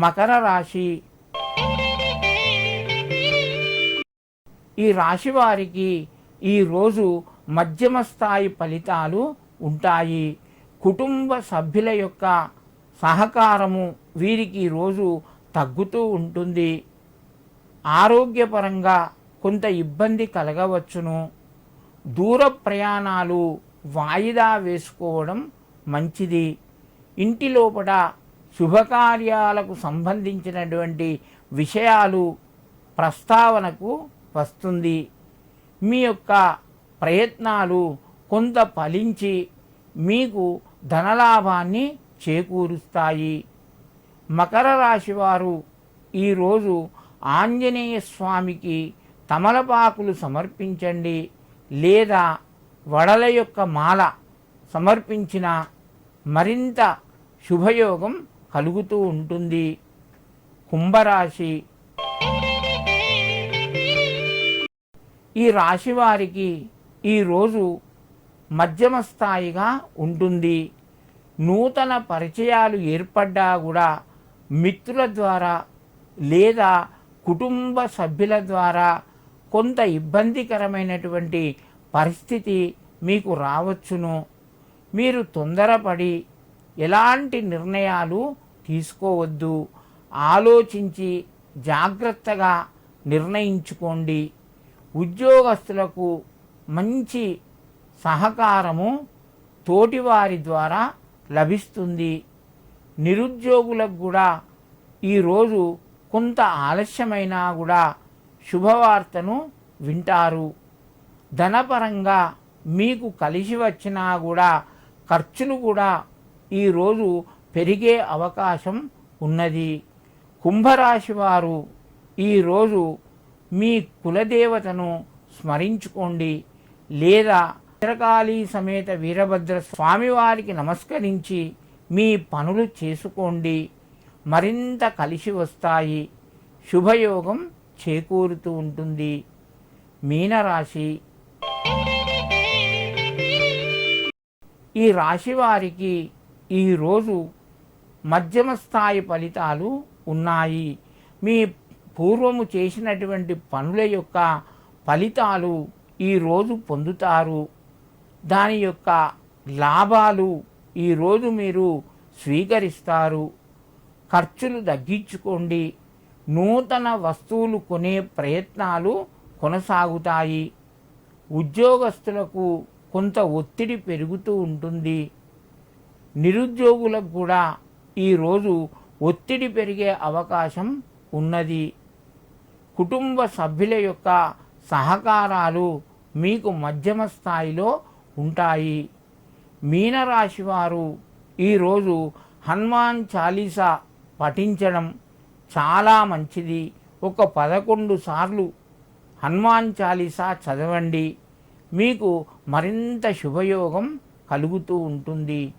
మకర రాశి. ఈ రాశి వారికి ఈరోజు మధ్యమ స్థాయి ఫలితాలు ఉంటాయి. కుటుంబ సభ్యుల యొక్క సహకారము వీరికి ఈరోజు తగ్గుతూ ఉంటుంది. ఆరోగ్యపరంగా కొంత ఇబ్బంది కలగవచ్చును. దూర ప్రయాణాలు వాయిదా వేసుకోవడం మంచిది. ఇంటి లోపల శుభకార్యాలకు సంబంధించినటువంటి విషయాలు ప్రస్తావనకు వస్తుంది. మీ యొక్క ప్రయత్నాలు కొంత ఫలించి మీకు ధనలాభాన్ని చేకూరుస్తాయి. మకర రాశి వారు ఈరోజు ఆంజనేయ స్వామికి తమలపాకులు సమర్పించండి లేదా వడల యొక్క మాల సమర్పించిన మరింత శుభయోగం కలుగుతూ ఉంటుంది. కుంభరాశి. ఈ రాశి వారికి ఈరోజు మధ్యమ స్థాయిగా ఉంటుంది. నూతన పరిచయాలు ఏర్పడ్డా కూడా మిత్రుల ద్వారా లేదా కుటుంబ సభ్యుల ద్వారా కొంత ఇబ్బందికరమైనటువంటి పరిస్థితి మీకు రావచ్చును. మీరు తొందరపడి ఎలాంటి నిర్ణయాలు తీసుకోవద్దు. ఆలోచించి జాగ్రత్తగా నిర్ణయించుకోండి. ఉద్యోగస్తులకు మంచి సహకారము తోటివారి ద్వారా లభిస్తుంది. నిరుద్యోగులకు కూడా ఈరోజు కొంత ఆలస్యమైనా కూడా శుభవార్తను వింటారు. ధనపరంగా మీకు కలిసి వచ్చినా కూడా ఖర్చులు కూడా ఈరోజు పెరిగే అవకాశం ఉన్నది. కుంభరాశి వారు ఈరోజు మీ కులదేవతను స్మరించుకోండి. లేదా భద్రకాళి సమేత వీరభద్ర స్వామివారికి నమస్కరించి మీ పనులు చేసుకోండి. మరింత కలిసి వస్తాయి. శుభయోగం చేకూరుతూ ఉంటుంది. మీనరాశి. ఈ రాశి వారికి ఈరోజు మధ్యమ స్థాయి ఫలితాలు ఉన్నాయి. మీ పూర్వము చేసినటువంటి పనుల యొక్క ఫలితాలు ఈరోజు పొందుతారు. దాని యొక్క లాభాలు ఈరోజు మీరు స్వీకరిస్తారు. ఖర్చులు తగ్గించుకోండి. నూతన వస్తువులు కొనే ప్రయత్నాలు కొనసాగుతాయి. ఉద్యోగస్తులకు కొంత ఒత్తిడి పెరుగుతూ ఉంటుంది. నిరుద్యోగులకు కూడా ఈరోజు ఒత్తిడి పెరిగే అవకాశం ఉన్నది. కుటుంబ సభ్యుల యొక్క సహకారాలు మీకు మధ్యమ స్థాయిలో ఉంటాయి. మీనరాశి వారు ఈరోజు హనుమాన్ చాలీసా పఠించడం చాలా మంచిది. ఒక పదకొండు సార్లు హనుమాన్ చాలీసా చదవండి. మీకు మరింత శుభయోగం కలుగుతూ ఉంటుంది.